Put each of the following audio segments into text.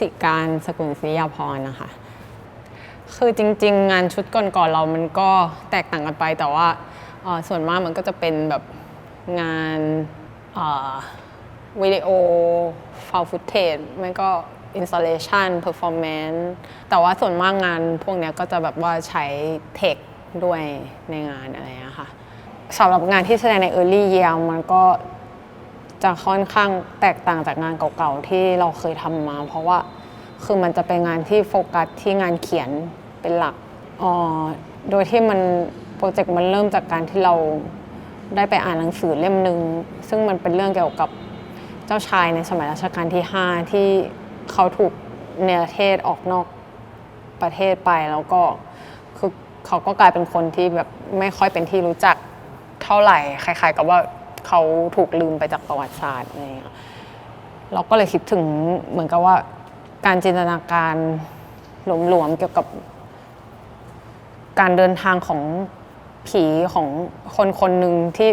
สิการสกุลศรียาพรนะคะ คือจริง ๆ งานชุดก่อนๆเรามันก็แตกต่างกันไปแต่ว่าส่วนมากมันก็จะเป็นแบบงานวิดีโอฟาวฟุตเทจไม่ก็อินส l เลชันเพอร์ฟอร์แมนซ์แต่ว่าส่วนมากงานพวกนี้ก็จะแบบว่าใช้เทคด้วยในงานอะไรอย่างเงี้ยค่ะสำหรับงานที่แสดงใน Early Year มันก็ จะค่อนข้างแตกต่างจากงานเก่าๆที่เราเคยทำมา เพราะว่าคือมันจะเป็นงานที่โฟกัสที่งานเขียนเป็นหลักอ๋อโดยที่มันโปรเจกต์มันเริ่มจากการที่เราได้ไปอ่านหนังสือเล่มหนึ่งซึ่งมันเป็นเรื่องเกี่ยวกับเจ้าชายในสมัยรัชกาลที่ 5 ที่เขาถูกเนรเทศออกนอกประเทศไปแล้วก็คือเขาก็กลายเป็นคนที่แบบไม่ค่อยเป็นที่รู้จักเท่าไหร่คล้ายๆ กับว่า เขาถูกลืมไปจากประวัติศาสตร์อะไรอย่างเงี้ยเราก็เลยคิดถึงเหมือนกับว่าการจินตนาการหลวมๆเกี่ยวกับ การเดินทางของผีของคนคนหนึ่งที่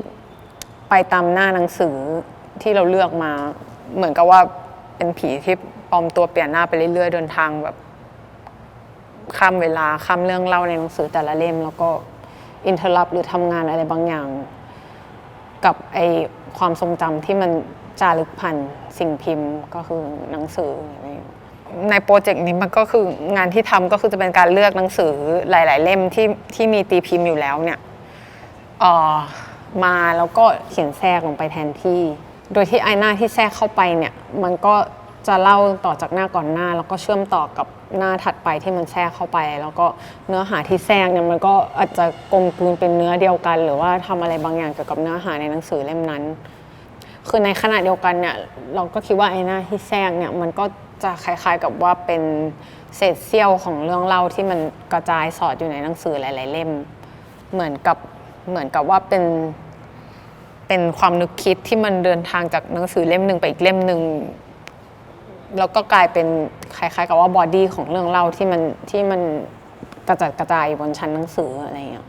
ไปตามหน้าหนังสือที่เราเลือกมา เหมือนกับว่าเป็นผีที่ปลอมตัวเปลี่ยนหน้าไปเรื่อยๆ เดินทางแบบข้ามเวลาข้ามเรื่องเล่าในหนังสือแต่ละเล่ม แล้วก็อินเทอร์รับหรือทำงานอะไรบางอย่าง กับไอความทรงจำที่มันจารึกพันสิ่งพิมพ์ก็คือหนังสืออะไรในโปรเจกต์นี้มันก็คืองานที่ทำก็คือจะเป็นการเลือกหนังสือหลาย ๆ เล่มที่ที่มีตีพิมพ์อยู่แล้วเนี่ยเออมาแล้วก็เขียนแทรกลงไปแทนที่ โดยที่ไอหน้าที่แทรกเข้าไปเนี่ยมันก็ จะเล่าต่อจากหน้าก่อนหน้า แล้วก็เชื่อมต่อกับหน้าถัดไปที่มันแทรกเข้าไป แล้วก็เนื้อหาที่แทรกเนี่ยมันก็อาจจะกลมกลืนเป็นเนื้อเดียวกัน หรือว่าทำอะไรบางอย่างเกี่ยวกับเนื้อหาในหนังสือเล่มนั้น คือในขณะเดียวกันเนี่ยเราก็คิดว่าไอ้หน้าที่แทรกเนี่ยมันก็จะคล้ายๆกับว่าเป็นเศษเสี้ยวของเรื่องเล่าที่มันกระจายสอดอยู่ในหนังสือหลาย ๆ เล่ม เหมือนกับเหมือนกับว่าเป็นเป็นความนึกคิดที่มันเดินทางจากหนังสือเล่มหนึ่งไปอีกเล่มหนึ่ง แล้วก็กลายเป็นคล้ายๆ กับว่าบอดี้ของเรื่องเล่าที่มันที่มันกระจัดกระจายอยู่บนชั้นหนังสืออะไรอย่างเงี้ย